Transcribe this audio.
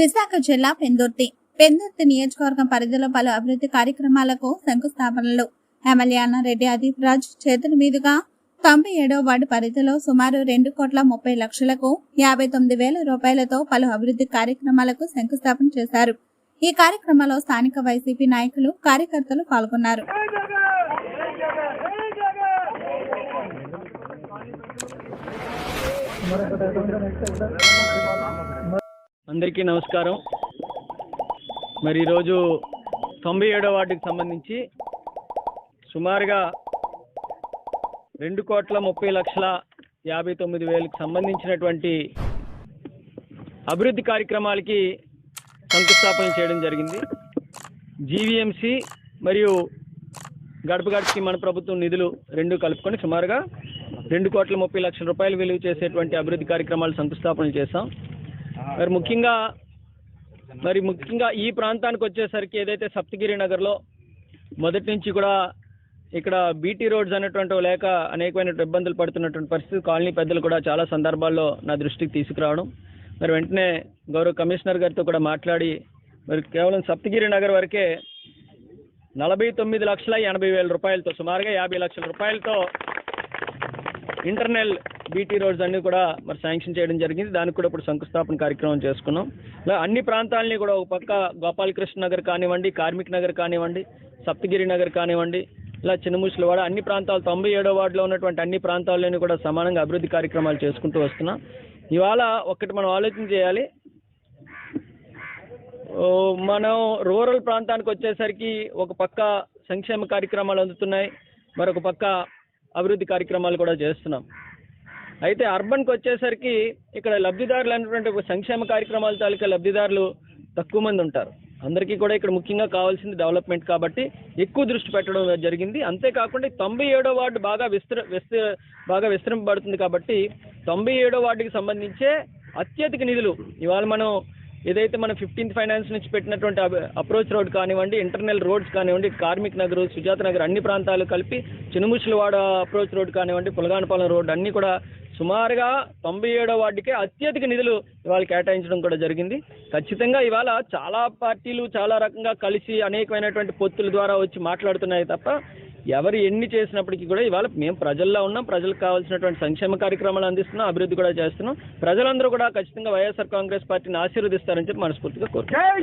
విశాఖ జిల్లా పెందుర్తి. పెందుర్తి నియోజకవర్గం పరిధిలో పలు అభివృద్ధి కార్యక్రమాలకు శంకుస్థాపనలు. ఎమ్మెల్యే అన్నారెడ్డి అదీప్ రాజ్ చేతుల మీదుగా తొంభై ఏడో వార్డు పరిధిలో సుమారు రెండు కోట్ల ముప్పై లక్షలకు యాభై తొమ్మిది వేల రూపాయలతో పలు అభివృద్ధి కార్యక్రమాలకు శంకుస్థాపన చేశారు. ఈ కార్యక్రమంలో స్థానిక వైసీపీ నాయకులు కార్యకర్తలు పాల్గొన్నారు. అందరికీ నమస్కారం. మరి ఈరోజు తొంభై ఏడో వార్డుకి సంబంధించి సుమారుగా రెండు కోట్ల ముప్పై లక్షల యాభై తొమ్మిది వేలకు సంబంధించినటువంటి అభివృద్ధి కార్యక్రమాలకి శంకుస్థాపన చేయడం జరిగింది. జీవీఎంసీ మరియు గడప గడపకి మన ప్రభుత్వం నిధులు రెండు కలుపుకొని సుమారుగా రెండు కోట్ల ముప్పై లక్షల రూపాయలు విలువ చేసేటువంటి అభివృద్ధి కార్యక్రమాలు శంకుస్థాపన చేశాం. మరి ముఖ్యంగా మరి ముఖ్యంగా ఈ ప్రాంతానికి వచ్చేసరికి ఏదైతే సప్తగిరి నగర్లో మొదటి నుంచి కూడా ఇక్కడ బీటీ రోడ్స్ అనేటువంటి లేక అనేకమైన ఇబ్బందులు పడుతున్నటువంటి పరిస్థితి కాలనీ పెద్దలు కూడా చాలా సందర్భాల్లో నా దృష్టికి తీసుకురావడం. మరి వెంటనే గౌరవ కమిషనర్ గారితో కూడా మాట్లాడి మరి కేవలం సప్తగిరి నగర్ వరకే నలభై తొమ్మిది లక్షల ఎనభై వేల రూపాయలతో సుమారుగా యాభై లక్షల రూపాయలతో ఇంటర్నల్ బీటీ రోడ్స్ అన్ని కూడా మరి శాంక్షన్ చేయడం జరిగింది. దానికి కూడా ఇప్పుడు శంకుస్థాపన కార్యక్రమం చేసుకున్నాం. ఇలా అన్ని ప్రాంతాలని కూడా ఒక పక్క గోపాలకృష్ణ నగర్ కానివ్వండి కార్మిక్ నగర్ కానివ్వండి సప్తగిరి నగర్ కానివ్వండి ఇలా చిన్నముసలివాడ అన్ని ప్రాంతాలు తొంభై ఏడో వార్డులో ఉన్నటువంటి అన్ని ప్రాంతాల్లోని కూడా సమానంగా అభివృద్ధి కార్యక్రమాలు చేసుకుంటూ వస్తున్నాం. ఇవాళ ఒక్కటి మనం ఆలోచన చేయాలి. మనం రూరల్ ప్రాంతానికి వచ్చేసరికి ఒక పక్క సంక్షేమ కార్యక్రమాలు అందుతున్నాయి. మరొక పక్క అభివృద్ధి కార్యక్రమాలు కూడా చేస్తున్నాం. అయితే అర్బన్కి వచ్చేసరికి ఇక్కడ లబ్ధిదారులు అనేటువంటి సంక్షేమ కార్యక్రమాల తాలూకా లబ్ధిదారులు తక్కువ మంది ఉంటారు. అందరికీ కూడా ఇక్కడ ముఖ్యంగా కావాల్సింది డెవలప్మెంట్ కాబట్టి ఎక్కువ దృష్టి పెట్టడం జరిగింది. అంతేకాకుండా తొంభై ఏడో వార్డు బాగా విస్తృ విస్తృ బాగా విస్తరింపబడుతుంది కాబట్టి తొంభై ఏడో వార్డుకి సంబంధించే అత్యధిక నిధులు ఇవాళ మనం ఏదైతే మన ఫిఫ్టీన్త్ ఫైనాన్స్ నుంచి పెట్టినటువంటి అప్రోచ్ రోడ్ కానివ్వండి ఇంటర్నల్ రోడ్స్ కానివ్వండి కార్మిక్ నగర్ సుజాత నగర్ అన్ని ప్రాంతాలు కలిపి చినుముషులవాడ అప్రోచ్ రోడ్ కానివ్వండి పులగానపాలెం రోడ్ అన్నీ కూడా సుమారుగా తొంభై ఏడో వార్డుకే అత్యధిక నిధులు ఇవాళ కేటాయించడం కూడా జరిగింది. ఖచ్చితంగా ఇవాళ చాలా పార్టీలు చాలా రకంగా కలిసి అనేకమైనటువంటి పొత్తుల ద్వారా వచ్చి మాట్లాడుతున్నాయి తప్ప ఎవరు ఎన్ని చేసినప్పటికీ కూడా ఇవాళ మేము ప్రజల్లో ఉన్నాం ప్రజలకు కావాల్సినటువంటి సంక్షేమ కార్యక్రమాలు అందిస్తున్నాం అభివృద్ధి కూడా చేస్తున్నాం. ప్రజలందరూ కూడా ఖచ్చితంగా వైఎస్ఆర్ కాంగ్రెస్ పార్టీని ఆశీర్వదిస్తారని చెప్పి మనస్ఫూర్తిగా కోరుకుంటున్నాం.